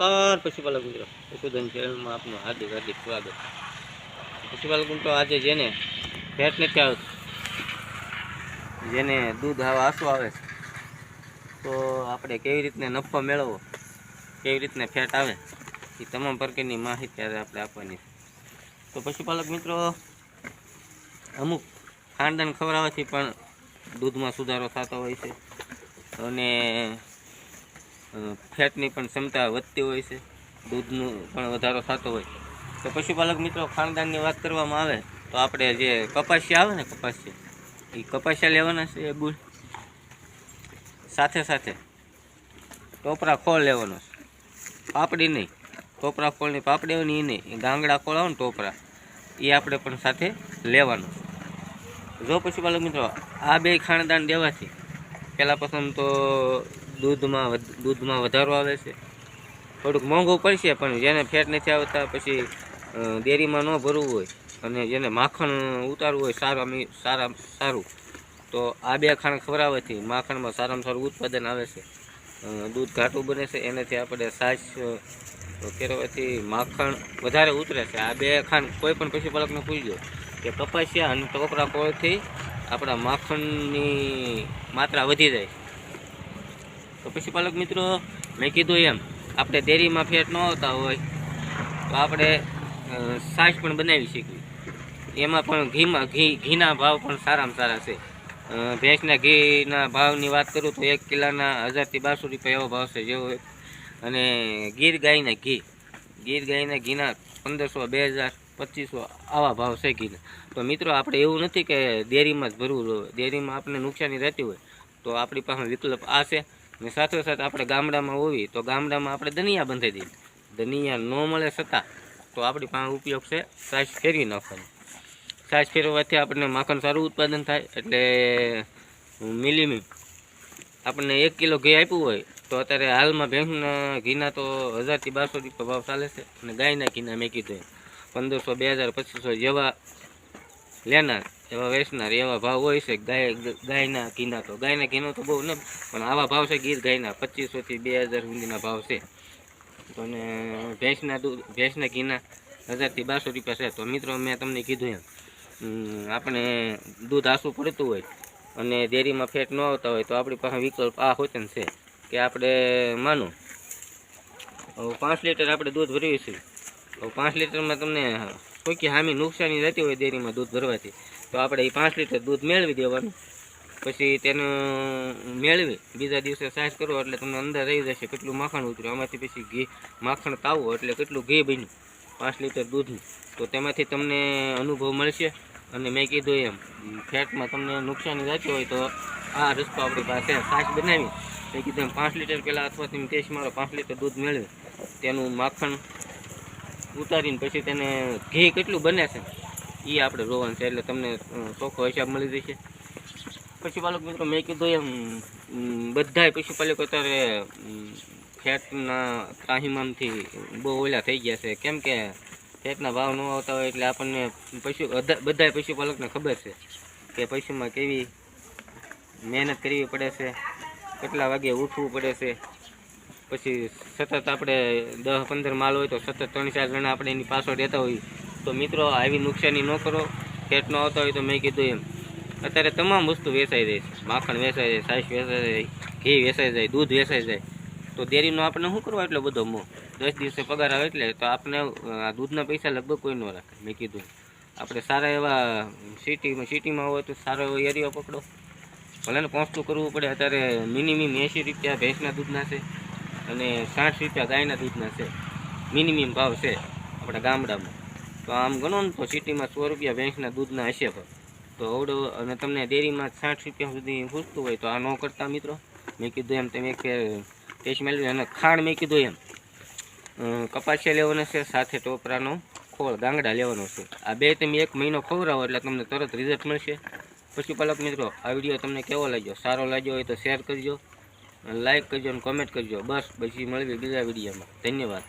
નમસ્કાર, પશુપાલક મિત્રો. પશુધન ચેનલમાં આપનું હાર્દિક હાર્દિક સ્વાગત. પશુપાલક મિત્રો, આજે જેને ફેટ નથી આવતું, જેને દૂધ આવા આંસુ આવે તો આપણે કેવી રીતના નફો મેળવવો, કેવી રીતના ફેટ આવે, એ તમામ પ્રકારની માહિતી આપણે આપવાની છે. તો પશુપાલક મિત્રો, અમુક ખાનદાન ખવડાવવાથી પણ દૂધમાં સુધારો થતો હોય છે. અને ફેટની પણ ક્ષમતા વધતી હોય છે. દૂધનું પણ વધારો થતો હોય. તો પશુપાલક મિત્રો, ખાનદાનની વાત કરવામાં આવે, તો આપણે જે કપાસિયા આવે ને કપાસિયા એ કપાસિયા લેવાના છે ગુળ સાથે સાથે ટોપરા ખોળ લેવાનો છે. પાપડી નહીં. ટોપરા ખોળની પાપડી ને એ નહીં. ગાંગડા ખોળ આવે ને ટોપરા. એ આપણે પણ સાથે લેવાનું જો પશુપાલક મિત્રો, આ બે ખાનદાન દેવાથી, પહેલાં પ્રથમ તો દૂધમાં દૂધમાં વધારો આવે છે. થોડુંક મોંઘું પડશે પણ જેને ફેટ નથી આવતા પછી ડેરીમાં ન ભરવું હોય અને જેને માખણ ઉતારવું હોય સારા સારા સારું તો આ બે ખાણ ખવડાવવાથી માખણમાં સારામાં સારું ઉત્પાદન આવે છે. દૂધ ઘાટું બને છે એનાથી આપણે સાસ અ, માખણ વધારે ઉતરે છે. આ બે ખાંડ કોઈ પણ પશુપાલકને પૂછજો કે કપાસિયા અને ટોપરા કોળથી આપણા માખણની માત્રા વધી જાય. તો પછી પાલક મિત્રો, મેં કીધું એમ, આપણે ડેરીમાં ફેટ ન આવતા હોય, તો આપણે છાશ પણ બનાવી શકીએ. એમાં પણ ઘીમાં, ઘી, ઘીના ભાવ પણ સારામાં સારા છે. ભેંસના ઘીના ભાવની વાત કરું તો એક કિલોના હજારથી બારસો રૂપિયા એવો ભાવ છે, જેવો અને ગીર ગાયના ઘી, ગીર ગાયના ઘીના પંદરસો, બે હજાર, પચીસો આવા ભાવ છે ઘીના. તો મિત્રો, આપણે એવું નથી કે ડેરીમાં જ ભરવું ડેરીમાં આપણને નુકસાની રહેતી હોય, તો આપણી પાસે વિકલ્પ આ છે. ને સાથે સાથે આપણે ગામડામાં હોવી તો ગામડામાં આપણે દનિયા બંધાઈ દઈએ. દનિયા ન મળે છતાં તો આપણી પાસે ઉપયોગ છે સાસ ફેરવી નાખવાનો. સાસ ફેરવવાથી આપણને માખણ સારું ઉત્પાદન થાય એટલે મિલીમી આપણને એક કિલો ઘી આપ્યું હોય તો અત્યારે હાલમાં ભેંસના ઘીના તો હજારથી બારસો રૂપિયા ભાવ ચાલે છે અને ગાયના ઘીના મેં કીધું પંદરસો, બે હજાર, પચીસો જેવા લેનાર એવા વેચનાર એવા ભાવ હોય છે ગાય, ગાયના ઘીના તો, ગાયના ઘીનો તો બહુ ન, પણ આવા ભાવ છે ગીર ગાયના પચીસોથી બે હજાર સુધીના ભાવ છે. તો ને ભેંસના દૂધ, ભેંસના ઘીના હજારથી બારસો રૂપિયા છે. તો મિત્રો, મેં તમને કીધું એમ આપણે દૂધ આસું પડતું હોય અને ડેરીમાં ફેટ ન આવતા હોય તો આપણી પાસે વિકલ્પ આ હોય ને છે કે આપણે માનો પાંચ લીટર આપણે દૂધ ભરીએ છે પાંચ લીટરમાં તમને કોઈ હામી નુકસાની રહેતી હોય ડેરીમાં દૂધ ભરવાથી તો આપણે એ પાંચ લીટર દૂધ મેળવી દેવાનું. પછી તેનું મેળવી, બીજા દિવસે સાઈઝ કરો એટલે તમને અંદર રહી જશે કેટલું માખણ ઉતર્યું. આમાંથી પછી ઘી, માખણ તાવો એટલે કેટલું ઘી બન્યું પાંચ લીટર દૂધનું. તો તેમાંથી તમને અનુભવ મળશે અને મેં કીધું એમ, ફેટમાં તમને નુકસાની રહેતી હોય તો આ રસ્તો આપણી પાસે સાસ બનાવી. મેં કીધું એમ પાંચ લીટર પહેલાં અથવા તમે ટેસ્ટ મારો પાંચ લીટર દૂધ મેળવી. તેનું માખણ ઉતારીને પછી તેને ઘી કેટલું બને છે એ આપણે રોવાનું છે, એટલે તમને ચોખ્ખો હિસાબ મળી જશે. પશુપાલક મિત્રો મેં કીધું એમ બધાય પશુપાલકો અત્યારે ફેટના ત્રાહિમામથી બહુ ઓલા થઈ ગયા છે. કેમ કે ફેટના ભાવ ન આવતા હોય એટલે આપણને પશુ બધાય પશુપાલકને ખબર છે કે પશુમાં કેવી મહેનત કરવી પડે છે, કેટલા વાગે ઉઠવું પડે છે. પછી સતત આપણે દસ પંદર માલ હોય તો સતત ત્રણ ચાર જણા આપણે એની પાછળ રહેતા હોઈએ તો મિત્રો, આવી નુકસાની ન કરો. ફેટ ન આવતા હોય તો મેં કીધું એમ. અત્યારે તમામ વસ્તુ વેચાઈ જાય છે. માખણ વેચાઈ જાય સાઈસ વેચાઈ જાય ઘી વેચાઈ જાય, દૂધ વેચાઈ જાય. તો ડેરીનો આપણે શું કરવા એટલો બધો મોહ દસ દિવસે પગાર આવે એટલે તો આપણે આ દૂધના પૈસા લગભગ કોઈ ન રાખે, મેં કીધું. આપણે સારા એવા સિટીમાં સિટીમાં હોય તો સારો એવો એરિયો પકડો. ભલે પહોંચતું કરવું પડે, અત્યારે મિનિમમ એંસી રૂપિયા ભેંસના દૂધના છે અને સાઠ રૂપિયા ગાયના દૂધના છે. મિનિમમ ભાવ છે આપણા ગામડામાં. તો આમ ગણો ને તો સિટીમાં સો રૂપિયા ભેંસના દૂધના હશે પણ. તો અવડો અને તમને ડેરીમાં સાઠ રૂપિયા સુધી પૂછતું હોય તો આ ન કરતા મિત્રો. મેં કીધું એમ તમે એક ટેસ્ટ મેળવી અને ખાંડ મેં કીધું એમ. કપાસિયા લેવાનો છે, સાથે ટોપરાનો ખોળ, ગાંગડા લેવાનો છે. આ બે તમે એક મહિનો ખવડાવો એટલે તમને તરત રિઝલ્ટ મળશે. પશુપાલક મિત્રો, આ વીડિયો તમને કેવો લાગ્યો? સારો લાગ્યો હોય તો શેર કરજો. લાઈક કરજો અને કોમેન્ટ કરજો. બસ, પછી મળવી બીજા વિડીયોમાં ધન્યવાદ.